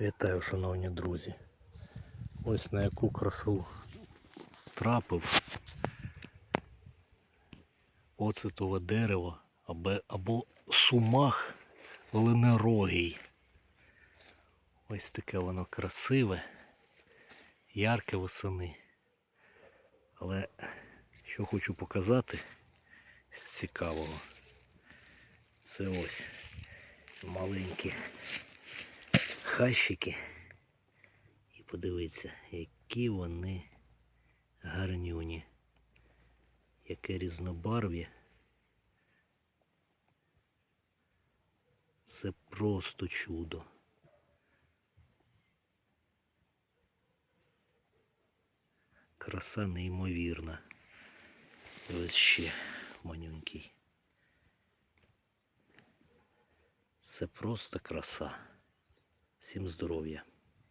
Вітаю, шановні друзі. Ось на яку красу трапив оцетове дерево або, або сумах ленерогій. Ось таке воно красиве, ярке восени. Але що хочу показати з цікавого, це ось маленькі хащики. І подивіться, які вони гарнюні. Яке різнобарв'я. Це просто чудо. Краса неймовірна. Ось ще манюнький. Це просто краса. Всім здоров'я.